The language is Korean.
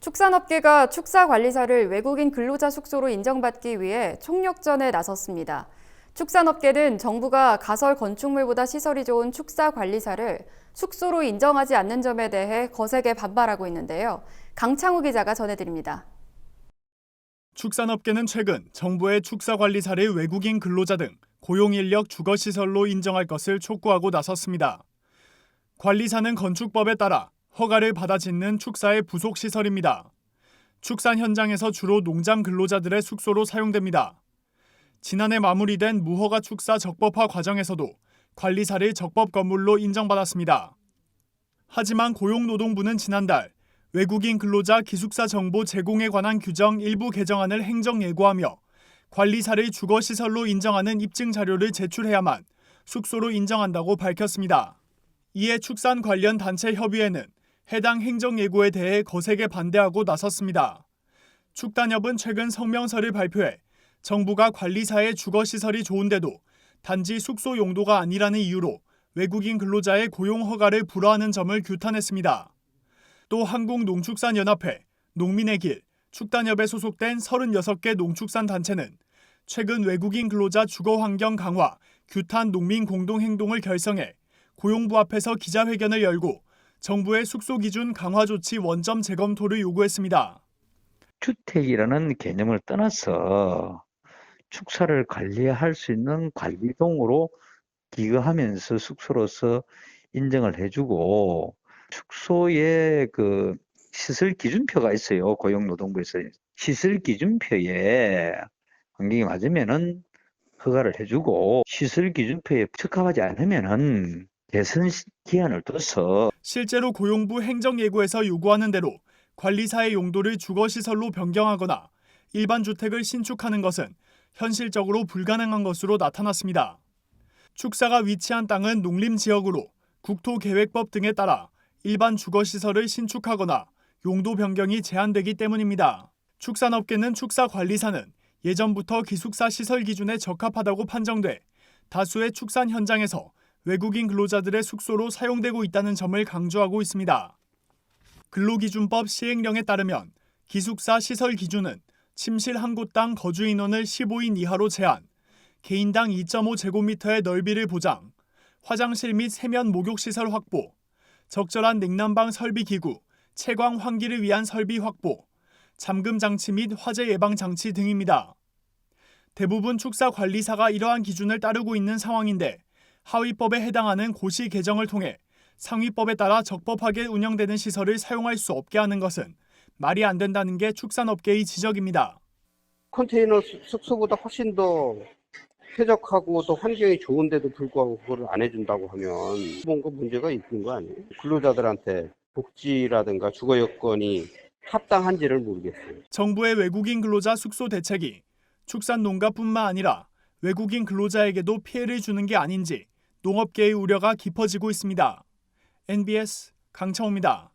축산업계가 축사관리사를 외국인 근로자 숙소로 인정받기 위해 총력전에 나섰습니다. 축산업계는 정부가 가설 건축물보다 시설이 좋은 축사관리사를 숙소로 인정하지 않는 점에 대해 거세게 반발하고 있는데요. 강창우 기자가 전해드립니다. 축산업계는 최근 정부의 축사관리사를 외국인 근로자 등 고용인력 주거시설로 인정할 것을 촉구하고 나섰습니다. 관리사는 건축법에 따라 허가를 받아 짓는 축사의 부속 시설입니다. 축산 현장에서 주로 농장 근로자들의 숙소로 사용됩니다. 지난해 마무리된 무허가 축사 적법화 과정에서도 관리사를 적법 건물로 인정받았습니다. 하지만 고용노동부는 지난달 외국인 근로자 기숙사 정보 제공에 관한 규정 일부 개정안을 행정 예고하며 관리사를 주거 시설로 인정하는 입증 자료를 제출해야만 숙소로 인정한다고 밝혔습니다. 이에 축산 관련 단체 협의회는 해당 행정 예고에 대해 거세게 반대하고 나섰습니다. 축단협은 최근 성명서를 발표해 정부가 관리사의 주거 시설이 좋은데도 단지 숙소 용도가 아니라는 이유로 외국인 근로자의 고용 허가를 불허하는 점을 규탄했습니다. 또 한국농축산연합회, 농민의 길, 축단협에 소속된 36개 농축산 단체는 최근 외국인 근로자 주거 환경 강화, 규탄 농민 공동 행동을 결성해 고용부 앞에서 기자회견을 열고 정부의 숙소 기준 강화 조치 원점 재검토를 요구했습니다. 주택이라는 개념을 떠나서 축사를 관리할 수 있는 관리동으로 기여하면서 숙소로서 인정을 해주고 축소의 그 시설 기준표가 있어요. 고용노동부에서 시설 기준표에 환경이 맞으면은 허가를 해주고 시설 기준표에 적합하지 않으면은 개선 시- 기한을 둬서 실제로 고용부 행정예고에서 요구하는 대로 관리사의 용도를 주거시설로 변경하거나 일반 주택을 신축하는 것은 현실적으로 불가능한 것으로 나타났습니다. 축사가 위치한 땅은 농림지역으로 국토계획법 등에 따라 일반 주거시설을 신축하거나 용도 변경이 제한되기 때문입니다. 축산업계는 축사관리사는 예전부터 기숙사 시설 기준에 적합하다고 판정돼 다수의 축산 현장에서 외국인 근로자들의 숙소로 사용되고 있다는 점을 강조하고 있습니다. 근로기준법 시행령에 따르면 기숙사 시설 기준은 침실 한 곳당 거주 인원을 15인 이하로 제한, 개인당 2.5제곱미터의 넓이를 보장, 화장실 및 세면 목욕 시설 확보, 적절한 냉난방 설비 기구, 채광 환기를 위한 설비 확보, 잠금 장치 및 화재 예방 장치 등입니다. 대부분 축사 관리사가 이러한 기준을 따르고 있는 상황인데 하위법에 해당하는 고시 개정을 통해 상위법에 따라 적법하게 운영되는 시설을 사용할 수 없게 하는 것은 말이 안 된다는 게 축산업계의 지적입니다. 컨테이너 수- 숙소보다 훨씬 더 쾌적하고 또 환경이 좋은데도 불구하고 그걸 안 해준다고 하면 뭔가 문제가 있는 거 아니에요? 근로자들한테 복지라든가 주거 여건이 합당한지를 모르겠어요. 정부의 외국인 근로자 숙소 대책이 축산 농가뿐만 아니라 외국인 근로자에게도 피해를 주는 게 아닌지 농업계의 우려가 깊어지고 있습니다. NBS 강창호입니다.